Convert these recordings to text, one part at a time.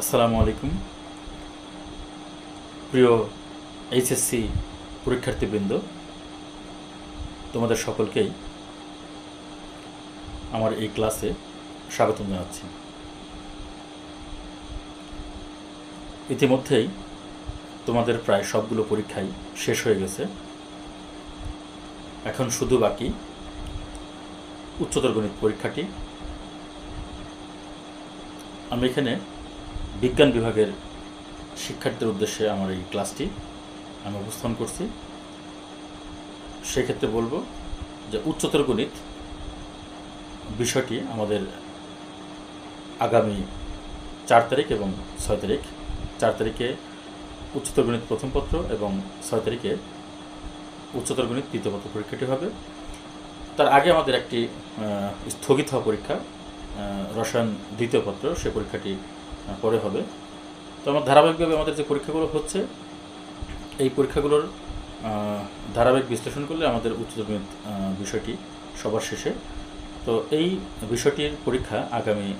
আসসালামু আলাইকুম। প্রিয় এইচএসসি পরীক্ষার্থীবৃন্দ, তোমাদের সকলকেই আমার এই ক্লাসে স্বাগতম জানাচ্ছি। ইতিমধ্যেই তোমাদের প্রায় সবগুলো পরীক্ষাই শেষ হয়ে গেছে। এখন শুধু বাকি উচ্চতর গণিত পরীক্ষাটি। আমি এখানে বিজ্ঞান বিভাগের শিক্ষার্থীদের উদ্দেশ্যে আমার এই ক্লাসটি আমি উপস্থাপন করছি। সেক্ষেত্রে বলব যে উচ্চতর গণিত বিষয়টি আমাদের আগামী চার তারিখ এবং ছয় তারিখ। চার তারিখে উচ্চতর গণিত প্রথম পত্র এবং ছয় তারিখে উচ্চতর গণিত দ্বিতীয় পত্র পরীক্ষাটি হবে। তার আগে আমাদের একটি স্থগিত হওয়া পরীক্ষা রসায়ন দ্বিতীয় পত্র, সে পরীক্ষাটি পরে হবে। তো আমার ধারাবাহিকভাবে আমাদের যে পরীক্ষাগুলো হচ্ছে, এই পরীক্ষাগুলোর ধারাবাহিক বিশ্লেষণ করলে আমাদের উচ্চতর বিষয়টি সবার শেষে। তো এই বিষয়টির পরীক্ষা আগামী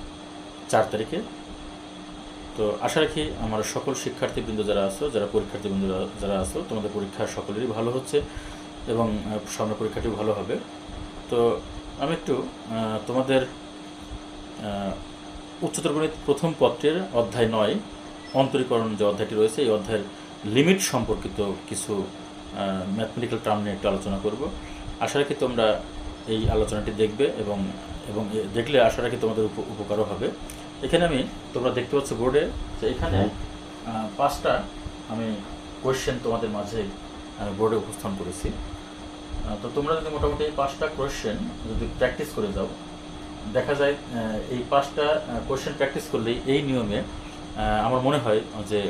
চার তারিখে। তো আশা রাখি আমার সকল শিক্ষার্থীবৃন্দ যারা আছো, যারা পরীক্ষার্থীবৃন্দ যারা- আছো, তোমাদের পরীক্ষা সকলেরই ভালো হচ্ছে এবং সামনে পরীক্ষাটিও ভালো হবে। তো আমি একটু তোমাদের উচ্চতর গণিত প্রথম পত্রের অধ্যায় নয় অন্তরীকরণ যে অধ্যায়টি রয়েছে এই অধ্যায়ের লিমিট সম্পর্কিত কিছু ম্যাথমেটিক্যাল টার্ম নিয়ে একটু আলোচনা করব। আশা রাখি তোমরা এই আলোচনাটি দেখবে এবং এবং দেখলে আশা রাখি তোমাদের উপ- উপকারও হবে। এখানে আমি তোমরা দেখতে পাচ্ছ বোর্ডে যে এখানে পাঁচটা আমি কোয়েশ্চেন তোমাদের মাঝে আমি বোর্ডে উপস্থাপন করেছি। তো তোমরা যদি মোটামুটি এই পাঁচটা কোয়েশ্চেন যদি প্র্যাকটিস করে যাও দেখা যায় এই পাঁচটা কোয়েশ্চেন প্র্যাকটিস করলেই এই নিয়মে আমার মনে হয় যে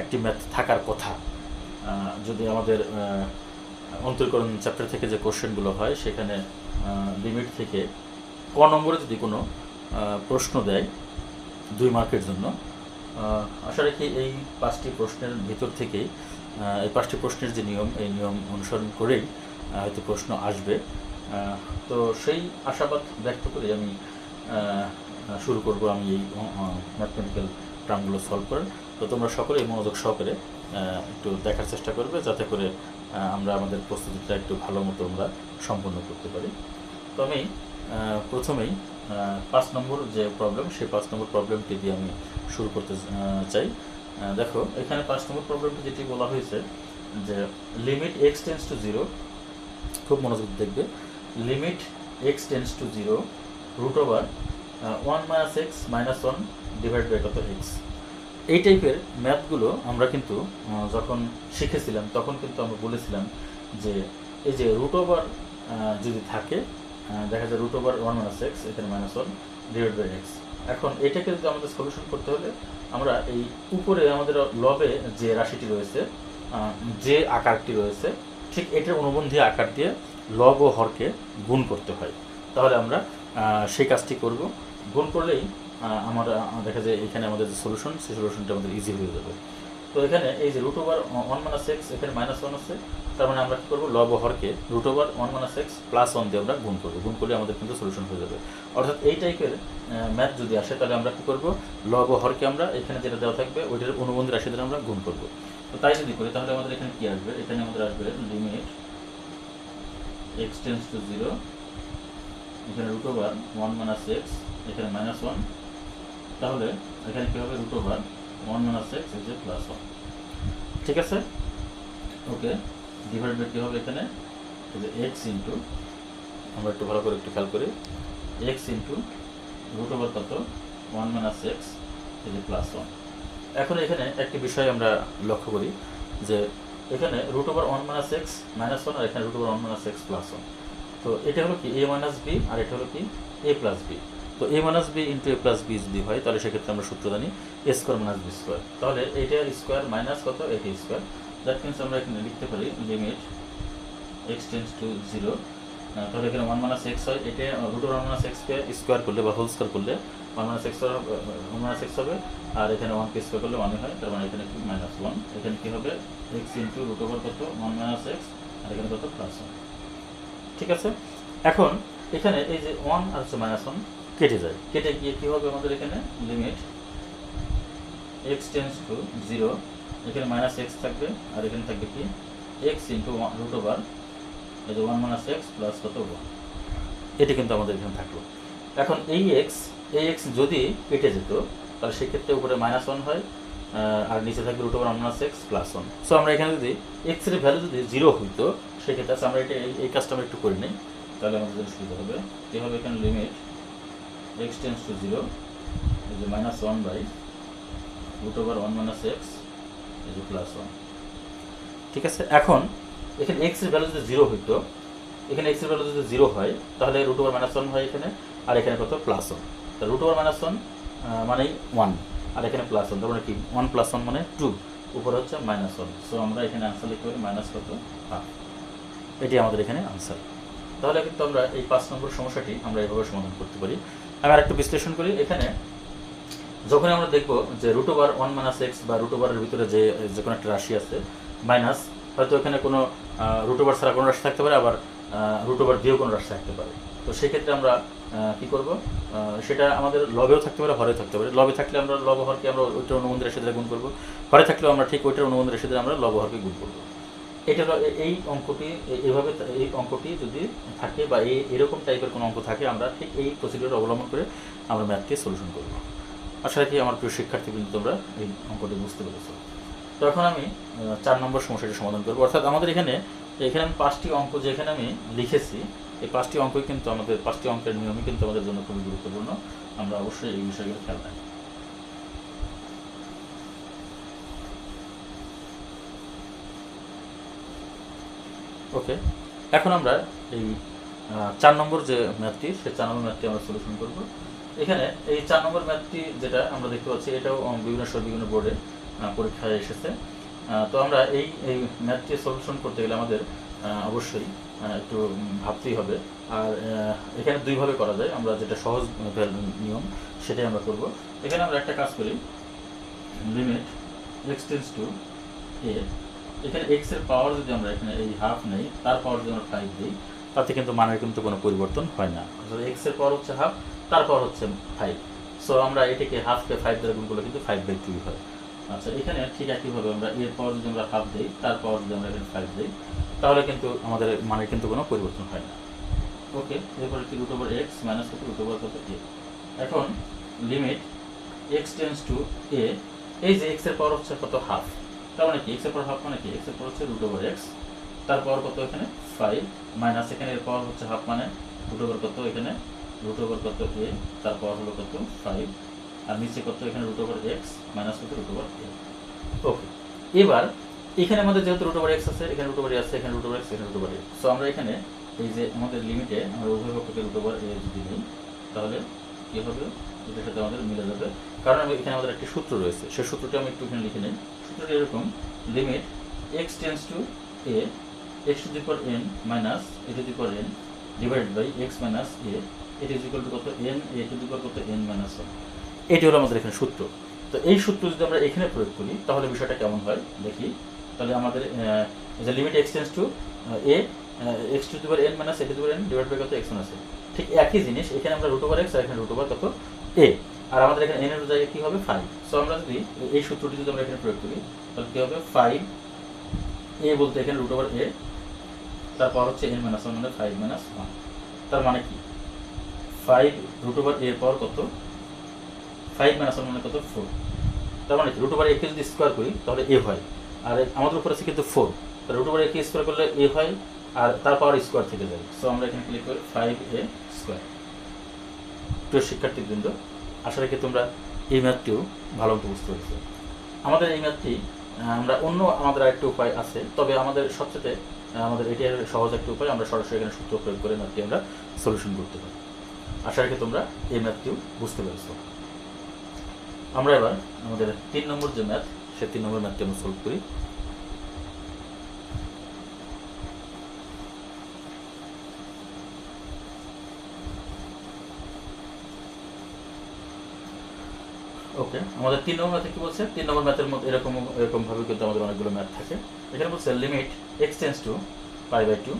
একটি ম্যাথ থাকার কথা। যদি আমাদের অন্তরীকরণ চ্যাপ্টার থেকে যে কোশ্চেনগুলো হয়, সেখানে লিমিট থেকে ক নম্বরে যদি কোনো প্রশ্ন দেয় দুই মার্কের জন্য আশা রাখি এই পাঁচটি প্রশ্নের ভিতর থেকেই এই পাঁচটি প্রশ্নের যে নিয়ম, এই নিয়ম অনুসরণ করেই হয়তো প্রশ্ন আসবে। তো সেই আশাবাদ ব্যক্ত করে আমি শুরু করব আমি এই ম্যাথমেটিক্যাল টার্মগুলো সলভ করার। তো তোমরা সকলেই মনোযোগ সহকারে একটু দেখার চেষ্টা করবে যাতে করে আমরা আমাদের প্রস্তুতিটা একটু ভালো মতো আমরা সম্পন্ন করতে পারি। তো আমি প্রথমেই পাঁচ নম্বর যে প্রবলেম সেই পাঁচ নম্বর প্রবলেমটি দিয়ে আমি শুরু করতে চাই। দেখো, এখানে পাঁচ নম্বর প্রবলেমটি যেটি বলা হয়েছে যে limit x tends to zero খুব মনোযোগ দেখবে। Limit x tends to zero root over one minus x minus one divide by কত এক্স এই টাইপের ম্যাথগুলো আমরা কিন্তু আহ, যখন শিখেছিলাম তখন কিন্তু আমরা বলেছিলাম যে এই যে রুট ওভার যদি থাকে আহ, দেখা যায় root over one minus x এখানে minus one divide by x এখন এটাকে যদি আমাদের সলিউশন করতে হলে আমরা এই উপরে আমাদের লবে যে রাশিটি রয়েছে যে আকারটি রয়েছে ঠিক এটার অনুবন্ধী আকার দিয়ে লব ও হরকে গুণ করতে হয়। তাহলে আমরা সেই কাজটি করব। গুণ করলেই আমরা দেখা যায় এখানে আমাদের যে সলিউশন সেই সলিউশনটা আমাদের ইজি হয়ে যাবে। তো এখানে এই যে root over one minus x এখানে মাইনাস ওয়ান আছে, তার মানে আমরা কী করব? লব ও হরকে root over one minus x plus one দিয়ে আমরা গুণ করব। গুণ করলে আমাদের কিন্তু সলিউশন হয়ে যাবে। অর্থাৎ এই টাইপের ম্যাথ যদি আসে, তাহলে আমরা কী করব? লব ও হরকে আমরা এখানে যেটা দেওয়া থাকবে, ওইটার অনুবন্ধী রাশি আমরা গুণ করব। তো তাই যদি করি, তাহলে আমাদের এখানে কি আসবে? এখানে আমাদের আসবে limit x tends to zero এখানে root over one minus x এখানে মাইনাস ওয়ান তাহলে এখানে কী হবে? Root over one minus x is plus one ঠিক আছে? ওকে ডিভাইড বাই কী হবে এখানে? এক্স ইন্টু আমরা একটু ভালো করে একটু খেয়াল করি এক্স ইন্টু রুট ওভার কত? One minus x plus one এখন এখানে একটি বিষয় আমরা লক্ষ্য করি, যে এখানে root over one minus x minus one আর এখানে root over one minus x plus one তো এটা হলো কি? এ মাইনাস বি আর এটা হলো কি? এ প্লাস বি তো a minus b into a plus b যদি হয়, তাহলে সেক্ষেত্রে আমরা সূত্র জানি a square minus b square তাহলে এইটার স্কোয়ার মাইনাস কত? এটি স্কোয়ার দ্যাট মিনস আমরা এখানে লিখতে পারি limit x tends to zero তাহলে এখানে ওয়ান মাইনাস এক্স হয়, এটা রুট ওভার ওয়ান মাইনাস এক্সকে স্কোয়ার করলে বা হোল স্কোয়ার করলে one minus x one minus x হবে আর এখানে ওয়ান কে স্কোয়ার করলে ওয়ানই হয় তার মানে এখানে কি মাইনাস ওয়ান এখানে কি হবে? এক্স ইন্টু রুট ওভার কত? ওয়ান মাইনাস এক্স আর এখানে কত? প্লাস ওয়ান ঠিক আছে? এখন এখানে এই যে ওয়ান আর হচ্ছে মাইনাস ওয়ান কেটে যায়। কেটে গিয়ে কী হবে আমাদের এখানে? Limit x tends to zero এখানে মাইনাস এক্স থাকবে আর এখানে থাকবে কি? এক্স ইন্টু রুট ওভার এই যে ওয়ান মাইনাস এক্স প্লাস কত? ওয়ান এটি কিন্তু আমাদের এখানে থাকল। এখন এই এক্স এই এক্স যদি কেটে যেত, তাহলে সেক্ষেত্রে উপরে মাইনাস ওয়ান হয় আর নিচে থাকবে root over minus x plus one so আমরা এখানে যদি এক্সের ভ্যালু যদি জিরো হইতো, সেক্ষেত্রে আমরা এটা এই- কাজটা আমরা একটু করে নিই। তাহলে আমাদের সুবিধা হবে কি হবে এখানে limit x tends to zero এই যে minus one by root over one minus x এই যে প্লাস ওয়ান ঠিক আছে? এখন এখানে এক্সের ভ্যালু যদি জিরো হইতো, এখানে এক্সের ভ্যালু যদি জিরো হয়, তাহলে রুট ওভার মাইনাস ওয়ান হয় এখানে, আর এখানে কত? Plus one root over minus one মানেই ওয়ান আর এখানে প্লাস ওয়ান তার মানে কি? ওয়ান প্লাস ওয়ান মানে টু উপরে হচ্ছে মাইনাস ওয়ান সো আমরা এখানে আনসার লিখতে পারি মাইনাস কত? হাফ এটি আমাদের এখানে আনসার তাহলে কিন্তু আমরা এই পাঁচ নম্বর সমস্যাটি আমরা এইভাবে সমাধান করতে পারি। আমি আরেকটু বিশ্লেষণ করি। এখানে যখন আমরা দেখব যে root over one minus x বা রুট ওভারের ভিতরে যে যে কোনো একটা রাশি আছে মাইনাস হয়তো এখানে কোনো রুট ওভার ছাড়া কোনো রাশি থাকতে পারে, আবার রুট ওভার দিয়েও কোনো রাশি থাকতে পারে। তো সেক্ষেত্রে আমরা কি করব? সেটা আমাদের লবেও থাকতে পারে হরে থাকতে পারে। লবে থাকলে আমরা লব হরকে আমরা ওইটার অনুবন্ধের দ্বারা গুণ করব। হরে থাকলেও আমরা ঠিক ওইটার অনুবন্ধের দ্বারা আমরা লব হরকে গুণ করব। এটা এই অঙ্কটি, এ- এইভাবে এই অঙ্কটি যদি থাকে বা এই এরকম টাইপের কোনো অঙ্ক থাকে, আমরা ঠিক এই প্রসিডিওর অবলম্বন করে আমরা ম্যাথটি সলিউশন করব। আশা রাখি আমার প্রিয় শিক্ষার্থীবৃন্দ, তোমরা এই অঙ্কটি বুঝতে পেরেছ। তো এখন আমি চার নম্বর সমস্যাটি সমাধান করব। অর্থাৎ আমাদের এখানে এখানে আমি পাঁচটি অঙ্ক যেখানে আমি লিখেছি এই পাঁচটি অঙ্কই কিন্তু আমাদের, পাঁচটি অঙ্কের নিয়মই কিন্তু আমাদের জন্য খুবই গুরুত্বপূর্ণ। আমরা অবশ্যই এই বিষয়গুলো খেয়াল রাখি ওকে এখন আমরা এই চার নম্বর যে ম্যাথটি, সেই চার নম্বর ম্যাথটি আমরা সলিউশন করব। এখানে এই চার নম্বর ম্যাথটি যেটা আমরা দেখতে পাচ্ছি, এটাও বিভিন্ন সব বিভিন্ন বোর্ডে পরীক্ষায় এসেছে। তো আমরা এই এই ম্যাথটি সলিউশন করতে গেলে আমাদের অবশ্যই একটু ভাবতেই হবে। আর এখানে দুইভাবে করা যায়। আমরা যেটা সহজ নিয়ম, সেটাই আমরা করব। এখানে আমরা একটা কাজ করি। Limit x tends to a এখানে এক্সের পাওয়ার যদি আমরা এখানে এই হাফ নেই, তার পাওয়ার যদি আমরা ফাইভ দিই, তাতে কিন্তু মানের কিন্তু কোনো পরিবর্তন হয় না। অর্থাৎ এক্সের পাওয়ার হচ্ছে হাফ তার পাওয়ার হচ্ছে ফাইভ সো আমরা এটাকে হাফকে ফাইভ দ্বারা গুণ করলে কিন্তু ফাইভ বাই টু হয়। আচ্ছা এখানে ঠিক একইভাবে আমরা এর পাওয়ার যদি আমরা হাফ দিই তার পাওয়ার যদি আমরা এখানে ফাইভ দিই, তাহলে কিন্তু আমাদের মানের কিন্তু কোনো পরিবর্তন হয় না। ওকে এরপরে কি রুট ওভার এক্স মাইনাস কত? রুট ওভার কত? এ এখন limit x tends to a এই যে এক্সের পাওয়ার হচ্ছে কত? হাফ তার মানে কি? এক্সের পাওয়ার হাফ মানে কি? এক্সের পাওয়ার হচ্ছে রুট ওভার এক্স তার পাওয়ার কত এখানে? ফাইভ মাইনাস এখানে এর পাওয়ার হচ্ছে হাফ মানে রুট ওভার কত? এখানে রুট ওভার কত? এ তার পাওয়ার হলো কত? ফাইভ আর নিচে কত? এখানে রুট ওভার এক্স মাইনাস কত? রুট ওভার এ ওকে এবার এখানে আমাদের যেহেতু রুট ওভার এক্স আছে এখানে রুট ওভার আছে এখানে রুট ওভার এক্স এখানে রুট ওভার এ সো আমরা এখানে এই যে আমাদের লিমিটে আমরা উভয় পক্ষকে রুট ওভার এ যদি নিই তাহলে কি হবে? এটার সাথে আমাদের মিলে যাবে। কারণ এখানে আমাদের একটি সূত্র রয়েছে সেই সূত্রটি আমি একটু এখানে লিখে নিই। সূত্রটি এরকম limit x tends to a x to the power n minus a to the power n divided by x minus a এটি ইজ ইকুয়াল টু কত? N a to the power কত? এন মাইনাস ওয়ান এটি হলো আমাদের এখানে সূত্র। তো এই সূত্র যদি আমরা এখানে প্রয়োগ করি, তাহলে বিষয়টা কেমন হয়? দেখি। তাহলে আমাদের যে limit x tends to a x to the power n minus a to the n divide by কত? এক্স এ ঠিক একই জিনিস, এখানে আমরা রুট ওভার এক্স আর এখানে রুট ওভার কত? এ আর আমাদের এখানে এন এর জায়গায় কি হবে? ফাইভ সো আমরা যদি এই সূত্রটি যদি আমরা এখানে প্রয়োগ করি, তাহলে কি হবে? ফাইভ এ বলতে এখানে রুট ওভার এ তারপর হচ্ছে এন মাইনাস ওয়ান মানে ফাইভ মাইনাস ওয়ান তার মানে কি? ফাইভ রুট ওভার এর পাওয়ার কত? ফাইভ মাইনাস ওয়ান মানে কত? ফোর তার মানে রুট ওভার একে যদি স্কোয়ার করি, তাহলে এ হয়। আর আমাদের উপর আছে কিন্তু ফোর তাহলে রুট ওভার একে স্কোয়ার করলে এ হয়, আর তার পাওয়ার স্কোয়ার থেকে যায়। সো আমরা এখানে ক্লিক করি ফাইভ এ স্কোয়ার প্রিয় শিক্ষার্থীবৃন্দ, আশা রাখি তোমরা এই ম্যাথটিও ভালো মতো বুঝতে পেরেছ। আমাদের এই ম্যাথটি আমরা অন্য আমাদের আরেকটি উপায় আছে। তবে আমাদের সবচেয়ে আমাদের এটি সহজ একটি উপায়। আমরা সরাসরি এখানে সূত্র প্রয়োগ করে ম্যাথটি আমরা সলিউশন করতে পারি। আশা রাখি তোমরা এই ম্যাথটিও বুঝতে পেরেছ। আমরা এবার আমাদের তিন নম্বর যে ম্যাথ, সে তিন নম্বর ম্যাথটি আমরা সলভ করি। ওকে আমাদের তিন নম্বর ম্যাথে কি বলছে? তিন নম্বর ম্যাথের মধ্যে এরকম এরকম ভাবে কিন্তু আমাদের অনেকগুলো ম্যাথ থাকে। এখানে বলছে limit x tends to pi by two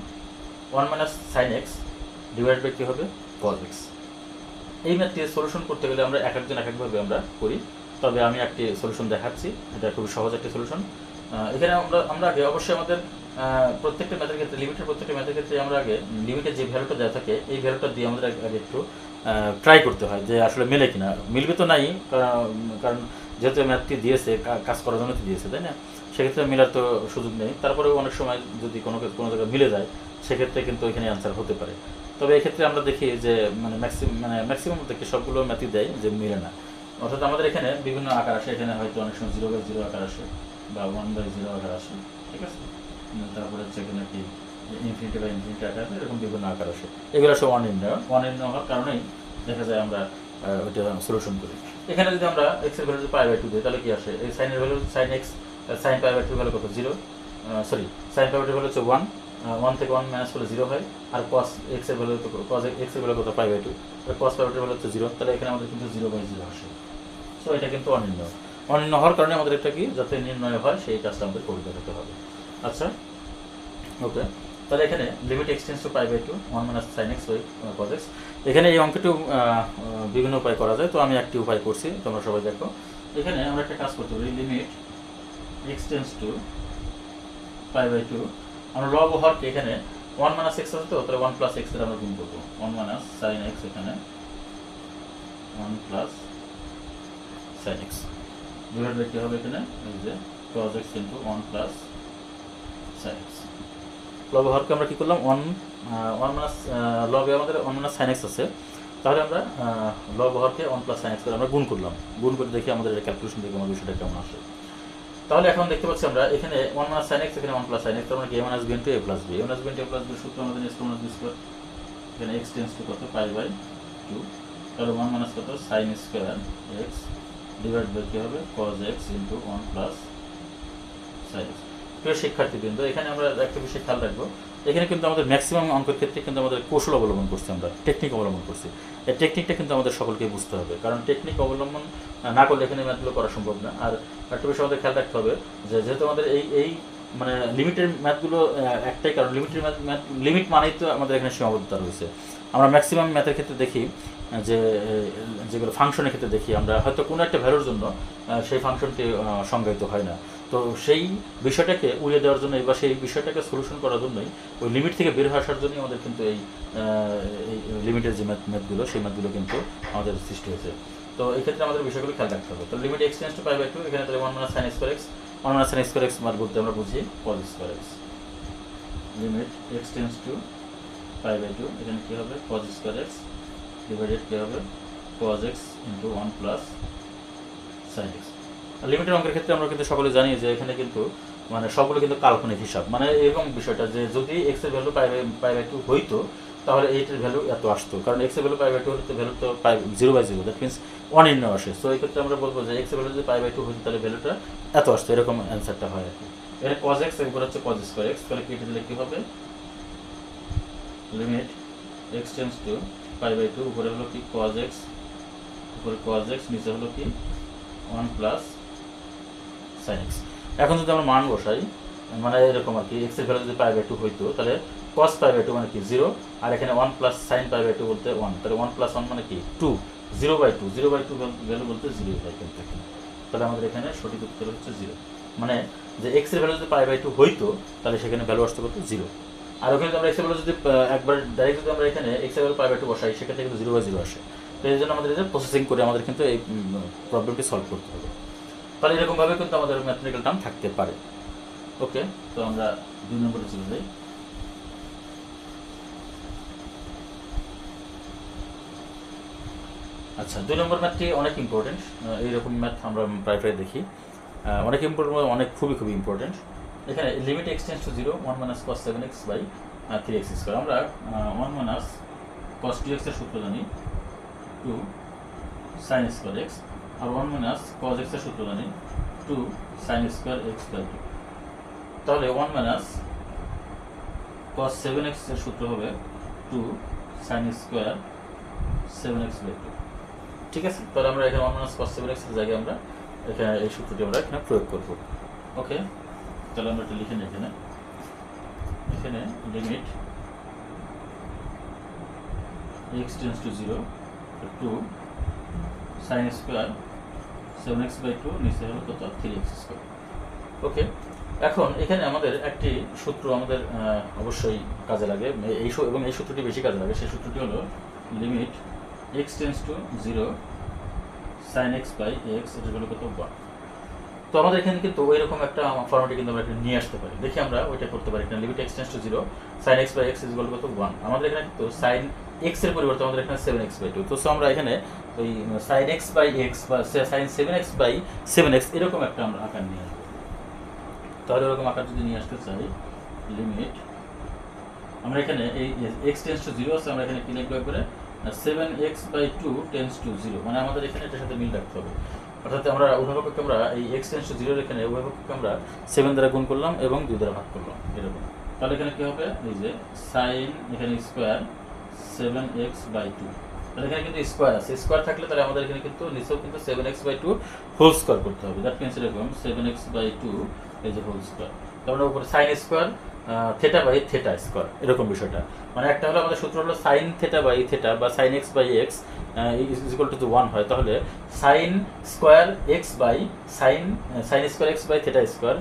one minus sine x divide by কী হবে? কজ এক্স এই ম্যাথটি সলিউশন করতে গেলে আমরা এক একজন এক একভাবে আমরা করি। তবে আমি একটি সলিউশন দেখাচ্ছি। এটা খুবই সহজ একটি সলিউশন এখানে আমরা আমরা আগে অবশ্যই আমাদের প্রত্যেকটা ম্যাথের ক্ষেত্রে, লিমিটের প্রত্যেকটা ম্যাথের ক্ষেত্রে আমরা আগে লিমিটের যে ভ্যালুটা দেওয়া থাকে, এই ভ্যালুটা দিয়ে আমাদের আগে একটু ট্রাই করতে হয় যে আসলে মেলে কিনা। মিলবে তো নাই, কারণ যেহেতু ম্যাথটি দিয়েছে কাজ করার জন্য দিয়েছে, তাই না? সেক্ষেত্রে মিলার তো সুযোগ নেই। তারপরেও অনেক সময় যদি কোনো কোনো জায়গায় মিলে যায়, সেক্ষেত্রে কিন্তু এখানে অ্যান্সার হতে পারে। তবে এক্ষেত্রে আমরা দেখি যে মানে ম্যাক্সিমাম মানে ম্যাক্সিমাম দেখি সবগুলো ম্যাথই দেয় যে মিলে না। অর্থাৎ আমাদের এখানে বিভিন্ন আকার আসে। এখানে হয়তো অনেক সময় জিরো বাই জিরো আকার আসে বা ওয়ান বাই জিরো আকার আসে, ঠিক আছে? তারপরে হচ্ছে এখানে কি ইনফিনিটি বাই ইনফিনিটি আকার এরকম বিভিন্ন আকার আসে। এগুলো সব অন ইন্ডিয়া হওয়ার কারণেই দেখা যায় আমরা ওইটা সলিউশন করি। এখানে যদি আমরা এক্সের ভ্যালু যদি পাই বাই টু দিই, তাহলে কি আসে? এই সাইনের value sine x sine pi by two value কত? Zero sorry sine pi by two value হচ্ছে ওয়ান ওয়ান থেকে ওয়ান মাইনাস করলে জিরো হয় আর কস এক্সের ভ্যালু কস এক্সের ভ্যালু কত? Pi by two cos pi value হচ্ছে জিরো তাহলে এখানে আমাদের কিন্তু জিরো বাই জিরো আসে। সো এটা কিন্তু অনির্ণয়। অনির্ণয় হওয়ার কারণে আমাদের এটা কি? যাতে নির্ণয় হয় সেই কাজটা আমাদের করে দেখাতে হবে। আচ্ছা? ওকে তাহলে এখানে limit x tends to pi by two one minus sine x by cos x এখানে এই অঙ্কটি আহ, আহ, বিভিন্ন উপায় করা যায় তো আমি একটি উপায় করছি তোমরা সবাই দেখো। এখানে আমরা একটা কাজ করতে পারি limit x tends to pi by two আমরা লব হরকে এখানে? ওয়ান মাইনাস এক্স আছে তো? তাহলে ওয়ান প্লাস এক্স আমরা গুণ করব। ওয়ান মাইনাস সাইন এক্স এখানে। One plus sine x by কি হবে এখানে? এই যে cos x into one plus sine x লব হরকে আমরা কি করলাম? ওয়ান ওয়ান মাইনাস লবে আমাদের ওয়ান মাইনাস সাইন এক্স আছে। তাহলে আমরা লব হরকে ওয়ান প্লাস সাইন এক্স করে আমরা গুণ করলাম। গুণ করে দেখি আমাদের ক্যালকুলেশন দেখি আমার বিষয়টা কেমন আসে। তাহলে এখন দেখতে পাচ্ছি আমরা, এখানে ওয়ান মাইনাস সাইন এক্স এখানে ওয়ান প্লাস সাইন এক্স তার মানে কি a minus b into a plus b a minus b into a plus b সূত্র আমাদের এক্স মাইনাস বি স্কোয়ার এখানে এক্স টেন্স টু কত? পাই বাই টু তাহলে one minus কত? Sine square x divide by কি হবে? Cos x into one plus sine x প্রিয় শিক্ষার্থীবৃন্দ, এখানে আমরা একটা বিষয় খেয়াল রাখব এখানে কিন্তু আমাদের ম্যাক্সিমাম অঙ্কের ক্ষেত্রে কিন্তু আমাদের কৌশল অবলম্বন করছি আমরা টেকনিক অবলম্বন করছি। এই টেকনিকটা কিন্তু আমাদের সকলকে বুঝতে হবে, কারণ টেকনিক অবলম্বন না করলে এখানে ম্যাথগুলো করা সম্ভব না। আর একটা বিষয় আমাদের খেয়াল রাখতে হবে যে, যেহেতু আমাদের এই এই মানে লিমিটের ম্যাথগুলো একটাই কারণ লিমিটের ম্যাথ ম্যাথ লিমিট মানেই তো আমাদের এখানে সীমাবদ্ধতা রয়েছে। আমরা ম্যাক্সিমাম ম্যাথের ক্ষেত্রে দেখি, যে, যেগুলো ফাংশনের ক্ষেত্রে দেখি, আমরা হয়তো কোনো একটা ভ্যালুর জন্য সেই ফাংশনটি সংজ্ঞায়িত হয় না। তো সেই বিষয়টাকে উড়িয়ে দেওয়ার জন্য বা সেই বিষয়টাকে সলিউশন করার জন্যই ওই লিমিট থেকে বের হয়ে আসার জন্যই আমাদের কিন্তু এই লিমিটের যে ম্যাথ ম্যাথগুলো সেই ম্যাথগুলো কিন্তু আমাদের সৃষ্টি হয়েছে। তো এই ক্ষেত্রে আমাদের বিষয়গুলো খেয়াল রাখতে হবে। তো limit x tends to pi by two এখানে তাহলে one minus sine square x one minus sine square x মান বলতে আমরা বুঝি cos square x limit x tends to pi by two এখানে কী হবে? কজ স্কোয়ার এক্স ডিভাইডেড কী হবে? Cos x into one plus sine x লিমিটের অঙ্কের ক্ষেত্রে আমরা কিন্তু সকলে জানি যে এখানে কিন্তু মানে সবগুলো কিন্তু কাল্পনিক হিসাব। মানে এরকম বিষয়টা যে যদি এক্সের value pi pi by two হইতো, তাহলে এইটের ভ্যালু এত আসতো। কারণ এক্সের ভ্যালু পাই বাই টু হলে তো ভ্যালু তো pi zero by zero that means in আসে। সো এই ক্ষেত্রে আমরা বলব যে এক্সের ভ্যালু যদি পাই বাই টু হইতো, তাহলে ভ্যালুটা এত আসতো। এরকম অ্যান্সারটা হয় আর কি। এর কজ এক্স এরপর হচ্ছে কজ স্কোয়ার এক্স তাহলে কেটে দিলে কী হবে? Limit x tends to pi by two উপরে হলো কি? কজ এক্স উপরে কজ এক্স নিচে হলো কি? ওয়ান প্লাস সাইন এক্স এখন যদি আমরা মান বসাই মানে এরকম আর কি এক্সের ভ্যালু যদি পাই বাই টু হইতো, তাহলে কস পাই বাই টু মানে কি জিরো আর এখানে one plus sine pi by two বলতে ওয়ান তাহলে ওয়ান প্লাস ওয়ান মানে কি two zero by two zero by two value বলতে জিরো হয় কিন্তু তাহলে আমাদের এখানে সঠিক উত্তর হচ্ছে জিরো মানে যে এক্সের ভ্যালু যদি পাই বাই টু হইতো, তাহলে সেখানে ভ্যালু আসতে করতো জিরো আর ওখানে আমরা এক্সের ভ্যালু যদি একবার ডাইরেক্ট যদি আমরা এখানে এক্সের ভ্যালু পাই বাই টু বসাই, সেক্ষেত্রে কিন্তু জিরো বাই জিরো আসে। তো এই জন্য আমাদের প্রসেসিং করে আমাদের কিন্তু এই প্রবলেমটি সলভ করতে হবে। তাহলে এরকমভাবে কিন্তু আমাদের ম্যাথমেটিক্যাল টার্ম থাকতে পারে। ওকে তো আমরা দুই নম্বরে চলে যাই। আচ্ছা দুই নম্বর ম্যাথটি অনেক ইম্পর্টেন্ট এইরকম ম্যাথ আমরা প্রায় প্রায় দেখি। অনেক ইম্পর্টেন্ট অনেক খুবই খুবই ইম্পর্টেন্ট এখানে limit x tends to zero one minus cos seven x by three x square আমরা ওয়ান মাইনাস কস টু এক্সের সূত্র জানি টু সাইন স্কোয়ার এক্স আর ওয়ান মাইনাস কজ এক্সের সূত্র জানি। Two sine square x square two তাহলে one minus cos seven এক্সের সূত্র হবে two sine square seven x by two ঠিক আছে? তাহলে আমরা এখানে ওয়ান মাইনাস কস সেভেন এক্সের জায়গায় আমরা এখানে এই সূত্রটি আমরা এখানে প্রয়োগ করব। ওকে তাহলে আমরা এটা লিখে নিই এখানে। এখানে limit x tends to zero two sine square seven x by two নিচে হলো কত থ্রি এক্স স্কোয়ার ওকে এখন এখানে আমাদের একটি সূত্র আমাদের অবশ্যই কাজে লাগে। এই এবং এই সূত্রটি বেশি কাজে লাগে। সেই সূত্রটি হলো limit x tends to zero sine x by x এটা হলো কত? ওয়ান তো আমাদের এখানে কিন্তু ওই রকম একটা ফর্মেটে কিন্তু আমরা নিয়ে আসতে পারি। দেখি আমরা ওইটা করতে পারি এখানে limit x tends to zero sine x by x is কত? ওয়ান আমাদের এখানে কিন্তু সাইন এক্সের পরিবর্তে আমাদের এখানে সেভেন এক্স বাই টু তো আমরা এখানে ওই সাইন এক্স বাই এক্স বা sine seven x by seven x এরকম একটা আমরা আকার নিয়ে আসব। তাহলে ওরকম আকার যদি নিয়ে আসতে চাই লিমিট আমরা এখানে এই এক্স টেন্স টু জিরো আছে, আমরা এখানে কি লিখব seven x by two tends to zero মানে আমাদের এখানে এটার সাথে মিল রাখতে হবে। অর্থাৎ আমরা উভয়পক্ষকে আমরা এই এক্স টেন্স টু জিরোর এখানে উভয়পক্ষকে আমরা সেভেন দ্বারা গুণ করলাম এবং দুই দ্বারা ভাগ করলাম, এরকম। তাহলে এখানে কি হবে? এই যে সাইন এখানে square seven x by two এখানে কিন্তু স্কোয়ার আছে। স্কোয়ার থাকলে তাহলে আমাদের এখানে কিন্তু নিচেও কিন্তু seven x by two whole square করতে হবে। দ্যাট মিনস এরকম সেভেন এক্স বাই টু এই যে হোল স্কোয়ার তারপরে উপরে sine square theta by theta square এরকম বিষয়টা। মানে একটা হলো আমাদের সূত্র হলো সাইন থেটা বাই থেটা বা sine x by x is equal to one হয়। তাহলে sine square x by sine sine square x by theta square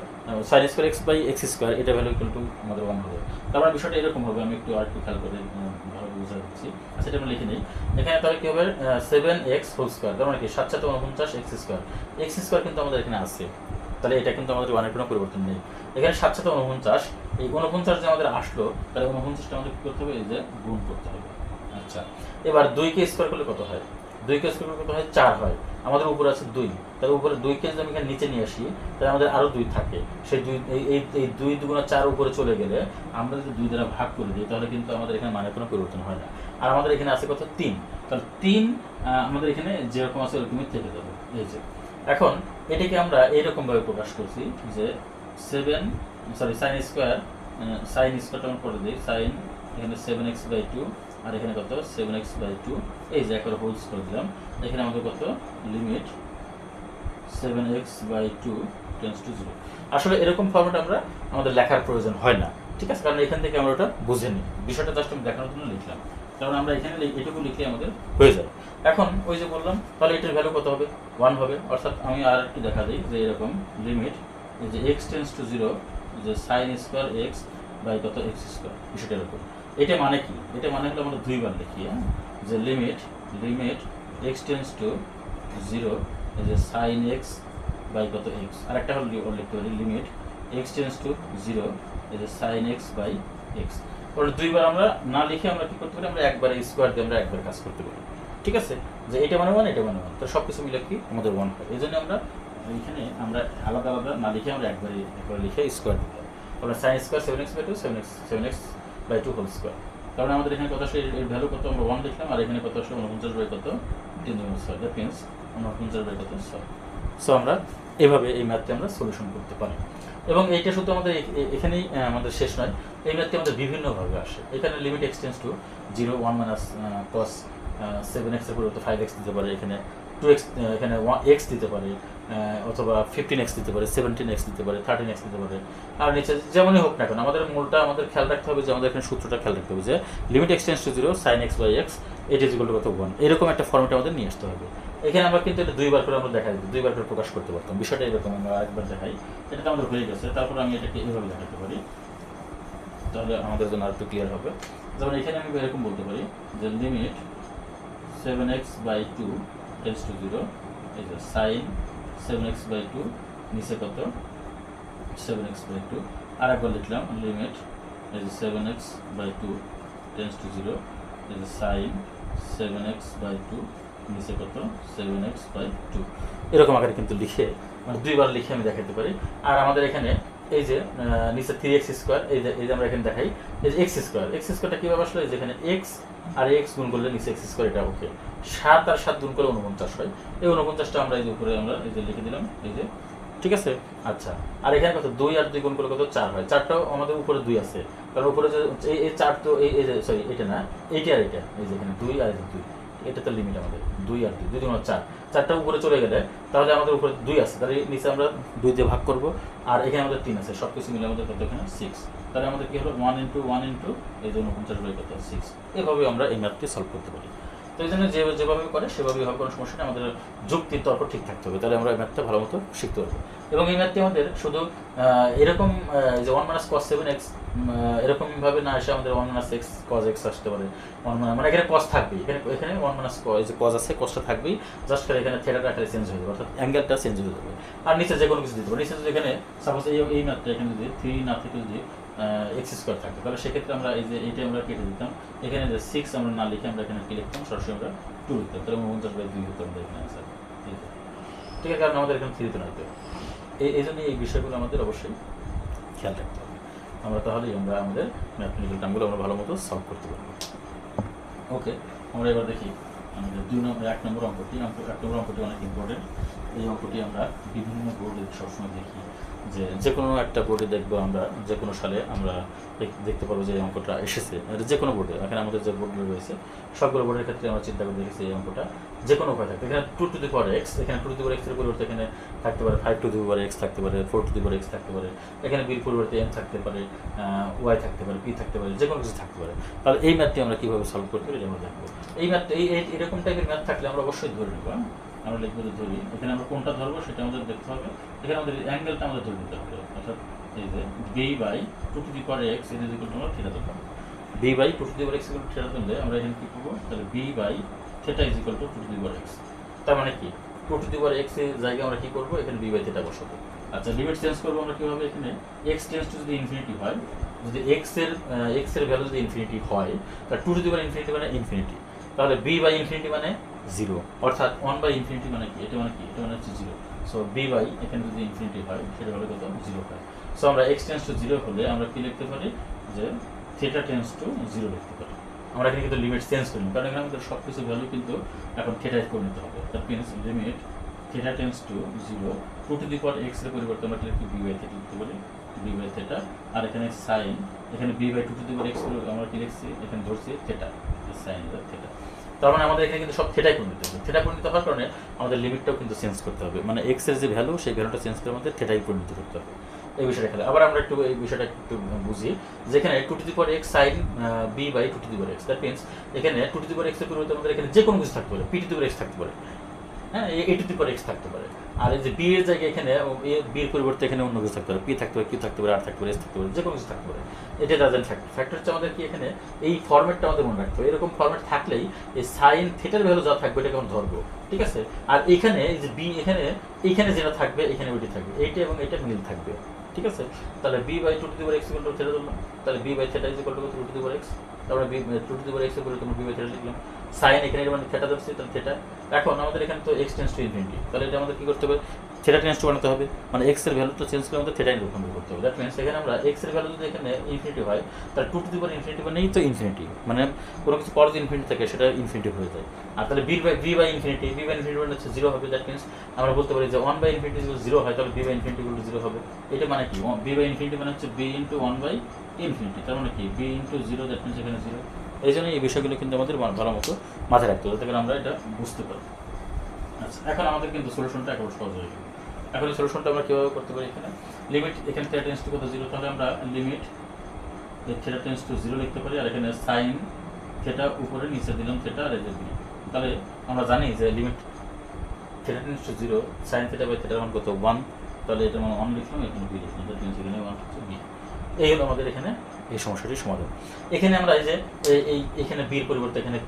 sine square x by x square এটা ভ্যালু ইকুয়াল টু আমাদের one হবে। তার মানে বিষয়টা এরকম হবে। আমি একটু আর একটু খেয়াল করে বুঝা দিচ্ছি আচ্ছা এটা লিখে নিই। এখানে তাহলে কি হবে? সেভেন এক্স হোল স্কোয়ার তার মানে কি সাত সাত উনপঞ্চাশ এক্স স্কোয়ার এক্স স্কোয়ার কিন্তু আমাদের এখানে আছে। তাহলে এটা কিন্তু আমাদের ওয়ানের কোনো পরিবর্তন নেই। এখানে সাত সাত উনপঞ্চাশ এই উনপঞ্চাশ যে আমাদের আসলো, তাহলে উনপঞ্চাশটা আমাদের কি করতে হবে? এই যে গুণ করতে হবে। আচ্ছা এবার দুইকে স্কোয়ার করলে কত হয়? দুইকে স্কোয়ার করলে কত হয় চার হয়। আমাদের উপরে আছে দুই। তাহলে উপরে দুইকে যদি আমি এখানে নিচে নিয়ে আসি, তাহলে আমাদের আরও দুই থাকে। সেই দুই, এই এই এই দুই দুগুণা চার উপরে চলে গেলে আমরা যদি দুই দ্বারা ভাগ করে দিই, তাহলে কিন্তু আমাদের এখানে মানে কোনো পরিবর্তন হয় না। আর আমাদের এখানে আছে কত তিন। তাহলে তিন আমাদের এখানে যেরকম আছে ওরকমই থেকে যাবে। এই যে, এখন এটাকে আমরা এইরকমভাবে প্রকাশ করছি যে seven sorry sine square sine স্কোয়ারটা আমরা করে দিই সাইন এখানে সেভেন এক্স বাই টু আর এখানে কত? সেভেন এক্স বাই টু এই যে একবার হোলস করে দিলাম। এখানে আমাদের কত? Limit seven x by two tends to zero আসলে এরকম ফর্মেট আমরা আমাদের লেখার প্রয়োজন হয় না। ঠিক আছে? কারণ এখান থেকে আমরা ওটা বুঝে নিই বিষয়টা জাস্ট আমি দেখানোর জন্য লিখলাম। কারণ আমরা এখানে এটুকু লিখলে আমাদের হয়ে যায় এখন ওই যে বললাম, তাহলে এটার ভ্যালু কত হবে? ওয়ান হবে। অর্থাৎ আমি আর একটু দেখা দিই যে এরকম লিমিট যে এক্স টেন্স টু জিরো যে সাইন স্কোয়ার এক্স বাই কত? এক্স স্কোয়ার বিষয়টার এরকম এটা মানে কি? এটা মানে হলো আমরা দুইবার লিখি হ্যাঁ? যে limit limit x tends to zero যে সাইন এক্স বাই কত এক্স আর একটা হলো লিখতে পারি limit x tends to zero যে সাইন এক্স বাই এক্স ওটা দুইবার আমরা না লিখে আমরা কি করতে পারি? আমরা একবারে স্কোয়ার দিয়ে আমরা একবার কাজ করতে পারি। ঠিক আছে? যে এটা মানে ওয়ান এটা মানে ওয়ান তো সব কিছু মিলে কি? আমাদের ওয়ান হয়। এই জন্য আমরা এখানে আমরা আলাদা আলাদা না লিখে আমরা একবারে, একবার লিখে স্কোয়ার দিতে দিলাম। আমরা sine square seven x by two seven x seven x by two whole square কারণ আমাদের এখানে কত আসে? এর ভ্যালু কত? আমরা ওয়ান লিখলাম আর এখানে কত আসে? উনপঞ্চাশ বাই কত? তিন দুই ছয় দ্যাট মিনস উনপঞ্চাশ বাই কত ছয় সো আমরা এভাবে এই ম্যাথটি আমরা সলিউশন করতে পারি। এবং এইটা শুধু আমাদের এখানেই আমাদের শেষ নয়। এই ম্যাথটি আমাদের বিভিন্নভাবে আসে। এখানে limit x tends to zero one minus cos seven এক্সের পরিবর্তে ফাইভ এক্স দিতে পারে এখানে। টু এক্স এখানে ওয়ান এক্স দিতে পারে অথবা ফিফটিন এক্স দিতে পারে সেভেন্টিন এক্স দিতে পারে থার্টিন এক্স দিতে পারে। আর নিচে যেমনই হোক না কেন, আমাদের মূলটা আমাদের খেয়াল রাখতে হবে যে আমাদের এখানে সূত্রটা খেয়াল রাখতে হবে যে limit x tends to zero sine x by x it is কত ওয়ান এরকম একটা ফর্মেট আমাদের নিয়ে আসতে হবে। এখানে আমরা কিন্তু এটা দুইবার করে আমরা দেখা দিই, দুইবার করে প্রকাশ করতে পারতাম। বিষয়টা এরকম, আমরা একবার দেখাই। এটা তো আমাদের হয়ে গেছে, তারপর আমি এটাকে এইভাবে দেখাতে পারি। তাহলে আমাদের জন্য আরেকটু ক্লিয়ার হবে। যেমন এখানে আমি এরকম বলতে পারি যে limit seven x by two tends to zero এই যে sine seven x by two নিচে কত? সেভেন এক্স বাই টু আর একবার লিখলাম লিমিট এই যে seven x by two tends to zero এই যে sine seven x by two নিচে কত? সেভেন এক্স বাই টু এরকম আকারে কিন্তু লিখে মানে দুইবার লিখে আমি দেখাতে পারি। আর আমাদের এখানে এই যে নিচে থ্রি এক্স স্কোয়ার এই যে এই যে আমরা এখানে দেখাই এই যে এক্স স্কোয়ার এক্স স্কোয়ারটা কীভাবে আসলো? যেখানে এক্স আর এক্স গুণ করলে নিচে এক্স স্কোয়ার এটা ওকে সাত আর সাত গুণ করলে উনপঞ্চাশ হয়। এই উনপঞ্চাশটা আমরা এই যে উপরে আমরা এই যে লিখে দিলাম, এই যে, ঠিক আছে? আচ্ছা আর এখানে কত? দুই আর দুই গুণ করলে কত? চার হয়। চারটাও আমাদের উপরে দুই আছে। কারণ উপরে যে, এই চার তো, এই সরি এটা না, এইটা আর এটা এই যে এখানে দুই আর দুই। এটা তো লিমিট আমাদের, দুই আর দুই দুই দুগুণ চার চারটা উপরে চলে গেলে তাহলে আমাদের উপরে দুই আছে, তাহলে নিচে আমরা দুই দিয়ে ভাগ করব, আর এখানে আমাদের তিন আছে সব কিছু মিলে আমাদের কত এখানে? সিক্স তাহলে আমাদের কি হলো? ওয়ান ইন্টু ওয়ান ইন্টু এই জন্য উনপঞ্চাশ বাই কত? সিক্স এভাবে আমরা এই ম্যাথটি সলভ করতে পারি। তো এই জন্য যে যেভাবে করে, সেভাবেই হবে, কোনো সমস্যা নেই, আমাদের যুক্তি তর্ক ঠিক থাকতে হবে, তাহলে আমরা এই ম্যাথটা ভালো মতো শিখতে পারব। এবং এই ম্যাথটি আমাদের শুধু এরকম যে one minus cos seven x এরকমভাবে না এসে আমাদের one minus x cos x আসতে পারে। ওয়ান মাইনাস মানে এখানে কস থাকবেই, এখানে এখানে ওয়ান মাইনাস যে কজ আছে কসটা থাকবেই জাস্ট করে এখানে থিয়েটার আকারে চেঞ্জ হয়ে যাবে, অর্থাৎ অ্যাঙ্গেলটা চেঞ্জ হয়ে যাবে। আর নিচে যে কোনো কিছু দিতে পারে, নিচে যদি এখানে সাপোজ এই এই ম্যাথটা এখানে যদি থ্রি না থেকে যদি এক্স স্কোয়ার থাকতো। তাহলে সেক্ষেত্রে আমরা এই যে এইটা আমরা কেটে দিতাম। এখানে যে সিক্স আমরা না লিখে আমরা এখানে কি লিখতাম? সরাসরি আমরা টু লিখতাম। তাহলে উনচাশ বাই দুই হতো আমাদের এখানে আনসার ঠিক আছে? কারণ আমাদের এখানে থ্রিতে নয়তো এই এই জন্য এই বিষয়গুলো আমাদের অবশ্যই খেয়াল রাখতে হবে। আমরা তাহলেই আমরা আমাদের ম্যাথমেটিক্যাল টার্মগুলো আমরা ভালো মতো সলভ করতে পারব। ওকে আমরা এবার দেখি আমাদের দুই নম্বর, এক নম্বর অঙ্কটি। অঙ্ক, এক নম্বর অঙ্কটি অনেক ইম্পর্টেন্ট এই অঙ্কটি আমরা বিভিন্ন বোর্ডে সবসময় দেখি। যে যে কোনো একটা বোর্ডে দেখব আমরা যে কোনো সালে আমরা দেখতে পারব যে এই অঙ্কটা এসেছে। যে কোনো বোর্ডে এখানে আমাদের যে বোর্ডগুলো রয়েছে, সবগুলো বোর্ডের ক্ষেত্রে আমরা চিন্তা করে দেখেছি এই অঙ্কটা। যে কোনো উপায় থাকবে এখানে two to the power x এখানে টু টু দি পাওয়ার এক্সের পরিবর্তে এখানে থাকতে পারে five to the power x থাকতে পারে four to the power x থাকতে পারে, এখানে বির পরিবর্তে এম থাকতে পারে ওয়াই থাকতে পারে পি থাকতে পারে যে কোনো কিছু থাকতে পারে। তাহলে এই ম্যাথটি আমরা কীভাবে সলভ করতে পারি আমরা দেখব। এই ম্যাথ এই, এই- এরকম টাইপের ম্যাথ থাকলে আমরা অবশ্যই ধরে নেব হ্যাঁ? আমরা লিখব যে ধরি। এখানে আমরা কোনটা ধরবো সেটা আমাদের দেখতে হবে। এখানে আমাদের অ্যাঙ্গেলটা আমাদের ধরে নিতে হবে। অর্থাৎ এই যে বি বাই টু পাওয়ার এক্সের ইকুয়াল আমরা থিটা ধরলাম। B by two power x equal theta ধরলে আমরা এখানে কি করব? তাহলে b by theta is equal to two power x তার মানে কি? টু পাওয়ার এক্সের জায়গায় আমরা কি করব? এখানে বি বাই থিটা বসাবো। আচ্ছা লিমিট চেঞ্জ করব আমরা কীভাবে এখানে? এক্স টেন্স টু যদি ইনফিনিটি হয়, যদি এক্সের এক্সের ভ্যালু যদি ইনফিনিটি হয়, তাহলে two to the power infinity মানে ইনফিনিটি তাহলে বি বাই ইনফিনিটি মানে? জিরো। অর্থাৎ ওয়ান বাই ইনফিনিটি মানে কি? এটা মানে কি? এটা মানে হচ্ছে জিরো সো বি বাই এখানে যদি ইনফিনিটি হয়, সেটা হলে কত? জিরো হয়। সো আমরা এক্স টেন্স টু জিরো হলে আমরা কি লিখতে পারি? যে থিটা টেন্স টু জিরো লিখতে পারি। আমরা এখানে কিন্তু লিমিট চেঞ্জ করি কারণ এখানে আমাদের সব কিছু ভ্যালু কিন্তু এখন থিটাইজ করে নিতে হবে। That means limit theta tends to zero two to the power এক্সের পরিবর্তে আমরা কি লিখি বি বাই থিটা লিখতে পারি? বি বাই থিটা আর এখানে সাইন এখানে b by two to the power x আমরা কি লিখছি? এখানে ধরছি থিটা সাইন থিটা তার মানে আমাদের এখানে কিন্তু সব থেটাই পরিণত হবে। থেটা পরিণত হওয়ার কারণে আমাদের লিমিটটাও কিন্তু চেঞ্জ করতে হবে। মানে এক্সের যে ভ্যালু সেই ভ্যালুটা চেঞ্জ করে আমাদের থেটাই পরিণত করতে হবে। এই বিষয়টা খেলে। আবার আমরা একটু এই বিষয়টা একটু বুঝি। যেখানে two to the x sine b by two to the power x that means এখানে টু টু দি এক্সের পরিবর্তে আমাদের এখানে যে কোনো কিছু থাকতে পারে। পি টু দি এক্স থাকতে পারে। হ্যাঁ এ টু দি পাওয়ার এক্স থাকতে পারে। আর এই যে বি এর জায়গায় এখানে বি এর পরিবর্তে এখানে অন্য কিছু থাকতে পারে। পি থাকতে পারে কিউ থাকতে পারে আর থাকতে পারে এস থাকতে পারে যে কোনো কিছু থাকতে পারে। এটা ডাজেন্ট ফ্যাক্টর ফ্যাক্টর হচ্ছে আমাদের কি এখানে? এই ফরম্যাটটা আমাদের মনে রাখতে হবে। এরকম ফরম্যাট থাকলেই এই সাইন থিটার ভ্যালু যা থাকবে, এটাকে আমরা ধরবো। ঠিক আছে? আর এখানে এই যে বি এখানে এখানে যেটা থাকবে, এখানে ওইটি থাকবে। এইটা এবং এটা মিল থাকবে। ঠিক আছে? তাহলে b by two to the power x equal to theta তাহলে b by theta equal to two to the power x তারপরে two to the power x equal to b theta লিখলাম। সাইন এখানে মানে থিটা ধরছি, তাহলে theta এখন আমাদের এখানে তো এক্স টেন্স টু ইনফিনিটি তাহলে এটা আমাদের কি করতে হবে? থিটা টেন্স টু বানাতে হবে। মানে এক্সের ভ্যালুটা চেঞ্জ করে আমাদের থিটা রূপান্তর করতে হবে। দ্যাট মিনস এখানে আমরা এক্সের ভ্যালু যদি এখানে ইনফিনিটি হয়, তাহলে two to the power infinity মানেই তো ইনফিনিটি মানে কোনো কিছু পরে যে ইনফিনিটি থাকে, সেটা ইনফিনিটি হয়ে যায়। আর তাহলে b by b by infinity b by infinity মানে হচ্ছে জিরো হবে। দ্যাট মিনস আমরা বলতে পারি যে ওয়ান বাই ইনফিনিটি জিরো হয়, তাহলে বি বাই ইনফিনিটি জিরো হবে। এটা মানে কি? বি বাই ইনফিনিটি মানে হচ্ছে b into one by infinity তার মানে কি? B into zero that means এখানে জিরো এই জন্য এই বিষয়গুলো কিন্তু আমাদের ভালো মতো মাথায় রাখতে হবে, যাতে আমরা এটা বুঝতে পারি। আচ্ছা এখন আমাদের কিন্তু সলিউশনটা একেবারে সহজ হয়ে গেল। এখন এই সলিউশনটা আমরা কীভাবে করতে পারি এখানে? লিমিট এখানে থিটা টেন্স টু কত? জিরো তাহলে আমরা limit theta tends to zero লিখতে পারি, আর এখানে সাইন থিটা উপরে, নিচে দিলাম থিটা আর যে বি তাহলে আমরা জানি যে limit theta tends to zero sine theta by থিটার মান কত? ওয়ান তাহলে এটা মানে ওয়ান লিখলাম, এখানে বি লিখলাম মিনস এখানে ওয়ান হচ্ছে বি এই হলো আমাদের এখানে এই সমস্যাটির সমাধান। এখানে আমরা এই যে, এই- এখানে বির পরিবর্তে এখানে,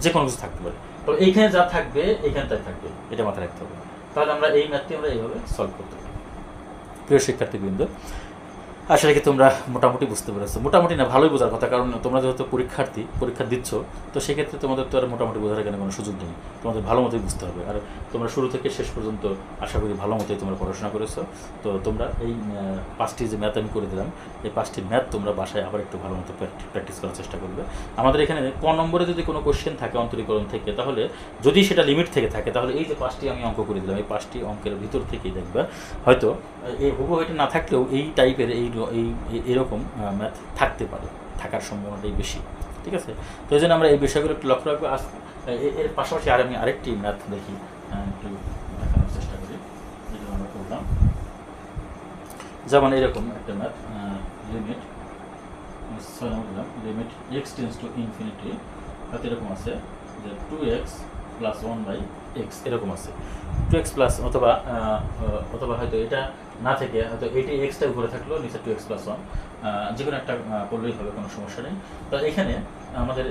যে কোনো কিছু থাকতে পারে। তো এইখানে যা থাকবে এখানে থাকবে। এটা মাথায় রাখতে হবে। তাহলে আমরা এই ম্যাথটি আমরা এইভাবে সলভ করতে পারি। প্রিয় শিক্ষার্থীবৃন্দ আসলে কি তোমরা মোটামুটি বুঝতে পেরেছ? মোটামুটি না, ভালোই বোঝার কথা। কারণ তোমরা যেহেতু পরীক্ষার্থী, পরীক্ষা দিচ্ছ, তো সেক্ষেত্রে তোমাদের তো আর মোটামুটি বোঝার এখানে কোনো সুযোগ নেই। তোমাদের ভালো মতোই বুঝতে হবে। আর তোমরা শুরু থেকে শেষ পর্যন্ত আশা করি ভালো মতোই তোমরা পড়াশোনা করেছ। তো তোমরা এই পাঁচটি যে ম্যাথ আমি করে দিলাম, এই পাঁচটি ম্যাথ তোমরা বাসায় আবার একটু ভালো মতো প্র্যাকটিস করার চেষ্টা করবে। আমাদের এখানে ক নম্বরে যদি কোনো কোশ্চেন থাকে, অন্তরীকরণ থেকে, তাহলে যদি সেটা লিমিট থেকে থাকে, তাহলে এই যে পাঁচটি আমি অঙ্ক করে দিলাম, এই পাঁচটি অঙ্কের ভিতর থেকেই দেখবে, হয়তো এই হুবহু এটা না থাকলেও এই টাইপের এই এই এরকম ম্যাথ থাকতে পারে, থাকার সম্ভাবনাটাই বেশি, ঠিক আছে? তো এই জন্য আমরা এই বিষয়গুলো একটু লক্ষ্য রাখব। এর পাশাপাশি আর আমি আরেকটি ম্যাথ দেখি একটু দেখানোর চেষ্টা করি যেটা আমরা করলাম। যেমন এরকম একটা ম্যাথ লিমিট ছয় limit x tends to infinity হয়তো এরকম আছে যে two x plus one by x এরকম আছে। টু এক্স প্লাস অথবা অথবা হয়তো এটা না থেকে হয়তো এটি এক্সটা উপরে থাকল, নিচে টু এক্স প্লাস ওয়ান যে কোনো একটা করলেই হবে, কোনো সমস্যা নেই। তো এখানে আমাদের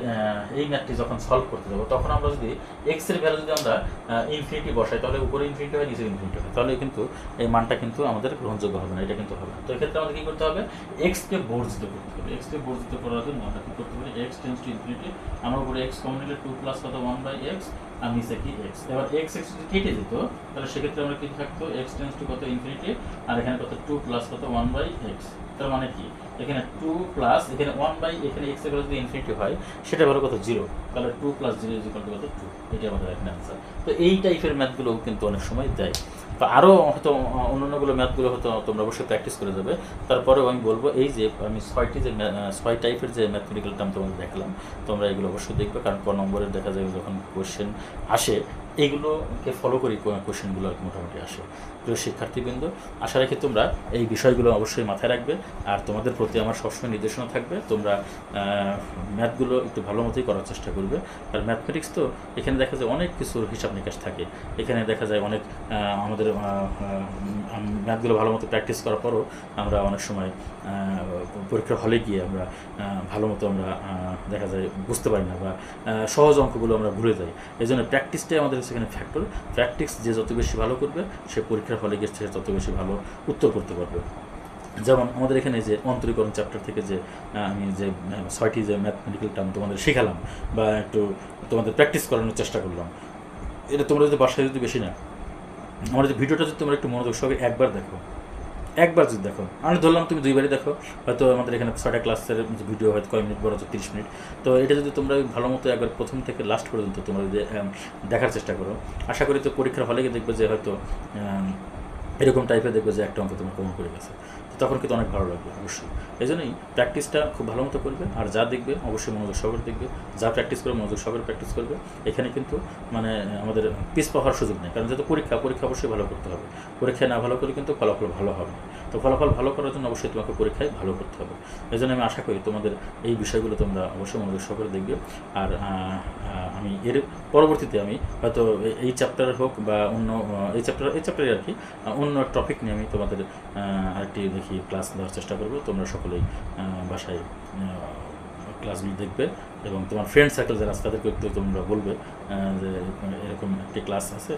এই ম্যাথটি যখন সলভ করতে যাব, তখন আমরা যদি এক্সের ভ্যালু যদি আমরা ইনফিনিটি বসাই, তাহলে উপরে ইনফিনিটি হয়, নিচে ইনফিনিটি হয়। তাহলে কিন্তু এই মানটা কিন্তু আমাদের গ্রহণযোগ্য হবে না, এটা কিন্তু হবে না। তো এক্ষেত্রে আমাদের কী করতে হবে? এক্সকে বর্জিত করতে হবে। এক্সকে বর্জিত করার জন্য আমরা কি করতে পারি? এক্স টেন্স টু ইনফিনিটি আমার উপরে এক্স কমন নিলে টু প্লাস কত? ওয়ান বাই এক্স আর নিচে কি এক্স এবার এক্স এক্স যদি কেটে যেত তাহলে সেক্ষেত্রে আমরা কি থাকতো? এক্স টেন্স টু কত ইনফিনিটি আর এখানে কত টু প্লাস কত ওয়ান বাই এক্স তার মানে কি? এখানে টু প্লাস এখানে ওয়ান বাই এখানে এক্স এগুলো যদি ইনফিনিটি হয়, সেটা ভালো কত? জিরো তাহলে টু প্লাস জিরো ইজ কত? টু এটা আমাদের এখানে আনসার তো এই টাইপের ম্যাথগুলোও কিন্তু অনেক সময় দেয়। তো আরও হয়তো অন্য অন্যান্যগুলো ম্যাথগুলো হয়তো তোমরা অবশ্যই প্র্যাকটিস করে যাবে। তারপরেও আমি বলব, এই যে, আমি ছয়টি যে ছয় টাইপের যে ম্যাথমেটিক্যাল টার্ম তোমাদের দেখালাম, তোমরা এগুলো অবশ্যই দেখবে, কারণ ক নম্বরের দেখা যাবে যখন কোয়েশ্চেন আসে এইগুলোকে ফলো করি কোয়েশনগুলো আর মোটামুটি আসে। প্রিয় শিক্ষার্থীবৃন্দ, আশা রাখি তোমরা এই বিষয়গুলো অবশ্যই মাথায় রাখবে। আর তোমাদের প্রতি আমার সবসময় নির্দেশনা থাকবে, তোমরা ম্যাথগুলো একটু ভালো মতোই করার চেষ্টা করবে। আর ম্যাথমেটিক্স তো এখানে দেখা যায় অনেক কিছুর হিসাব নিকাশ থাকে। এখানে দেখা যায় অনেক আমাদের ম্যাথগুলো ভালো মতো প্র্যাকটিস করার পরও আমরা অনেক সময় পরীক্ষার হলে গিয়ে আমরা ভালো মতো আমরা দেখা যায় বুঝতে পারি না বা সহজ অঙ্কগুলো আমরা ভুলে যাই। এই জন্য প্র্যাকটিসটাই আমাদের সেখানে ফ্যাক্টর প্র্যাকটিস যে যত বেশি ভালো করবে, সে পরীক্ষার হলে গিয়ে সে তত বেশি ভালো উত্তর করতে পারবে। যেমন আমাদের এখানে যে অন্তরীকরণ চ্যাপ্টার থেকে যে আমি যে ছয়টি যে ম্যাথমেটিক্যাল টার্ম তোমাদের শেখালাম বা একটু তোমাদের প্র্যাকটিস করানোর চেষ্টা করলাম, এটা তোমরা যদি বাসায় যদি বেশি না আমার যে ভিডিওটা যদি তোমরা একটু মনোযোগ সবাই একবার দেখো। একবার যদি দেখো। আমি ধরলাম তুমি দুইবারই দেখো। হয়তো আমাদের এখানে ছয়টা ক্লাসের ভিডিও হয়তো কয় মিনিট বড় হচ্ছে, তিরিশ মিনিট। তো এটা যদি তোমরা ভালো মতো একবার প্রথম থেকে লাস্ট পর্যন্ত তোমরা যদি দেখার চেষ্টা করো। আশা করি তো পরীক্ষার হলে গিয়ে দেখবে যে হয়তো এরকম টাইপের দেখবে যে একটা অঙ্ক তোমার কমন করে গেছে। তখন কিন্তু অনেক ভালো লাগবে, অবশ্যই। এই জন্যই প্র্যাকটিসটা খুব ভালো মতো করবে, আর যা দেখবে অবশ্যই মনোযোগ সহকারে দেখবে, যা প্র্যাকটিস করবে মনোযোগ সহকারে প্র্যাকটিস করবে। এখানে কিন্তু মানে আমাদের পিস পাওয়ার সুযোগ নেই, কারণ যেহেতু পরীক্ষা পরীক্ষা অবশ্যই ভালো করতে হবে। পরীক্ষায় না ভালো করে কিন্তু ফলাফল ভালো হবে তো ফলাফল ভালো করার জন্য অবশ্যই তোমাকে পরীক্ষায় ভালো করতে হবে। এই জন্য আমি আশা করি তোমাদের এই বিষয়গুলো তোমরা অবশ্যই মনোযোগ সহকারে দেখবে। আর আমি এর পরবর্তীতে আমি হয়তো এই চ্যাপ্টার হোক বা অন্য, এই চ্যাপ্টার এই চ্যাপ্টারে আর কি অন্য টপিক নিয়ে আমি তোমাদের আরেকটি দেখি ক্লাস দেওয়ার চেষ্টা করব। তোমরা সকলেই বাসায় ক্লাসগুলো দেখবে। এবং তোমার ফ্রেন্ড সার্কেল যারা আছে, তাদেরকে একটু তোমরা বলবে যে এরকম একটি ক্লাস আছে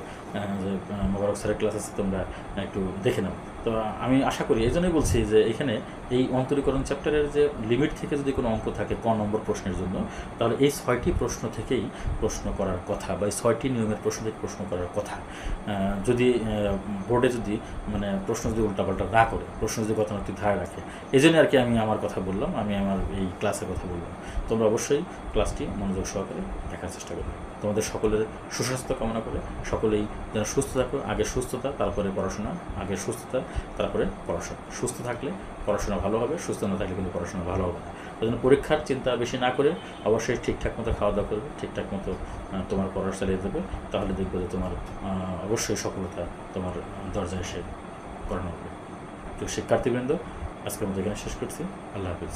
যে মোবারক স্যারের ক্লাস আছে, তোমরা একটু দেখে নাও। তো আমি আশা করি, এই জন্যই বলছি যে এখানে এই অন্তরীকরণ চ্যাপ্টারের যে লিমিট থেকে যদি কোনো অঙ্ক থাকে ক নম্বর প্রশ্নের জন্য, তাহলে এই ছয়টি প্রশ্ন থেকেই প্রশ্ন করার কথা বা এই ছয়টি নিয়মের প্রশ্ন থেকে প্রশ্ন করার কথা। যদি বোর্ডে যদি মানে প্রশ্ন যদি উল্টাপাল্টা না করে, প্রশ্ন যদি গতানুগতিক ধারা রাখে, এই জন্য আর কি আমি আমার কথা বললাম, আমি আমার এই ক্লাসের কথা বললাম। তোমরা অবশ্যই ক্লাসটি মনোযোগ সহকারে দেখার চেষ্টা করবে। তোমাদের সকলের সুস্বাস্থ্য কামনা করে সকলেই যেন সুস্থ থাকো, আগে সুস্থতা, তারপরে পড়াশোনা, আগে সুস্থতা, তারপরে পড়াশোনা। সুস্থ থাকলে পড়াশোনা ভালো হবে, সুস্থ না থাকলে কিন্তু পড়াশোনা ভালো হবে না। ওই জন্য পরীক্ষার চিন্তা বেশি না করে অবশ্যই ঠিকঠাক মতো খাওয়া দাওয়া করবে, ঠিকঠাক মতো তোমার পড়ার চালিয়ে দেবে, তাহলে দেখবে যে তোমার অবশ্যই সফলতা তোমার দরজায় এসে করানো হবে। তো শিক্ষার্থীবৃন্দ, আজকের মতো এখানে শেষ করছি। আল্লাহ হাফিজ।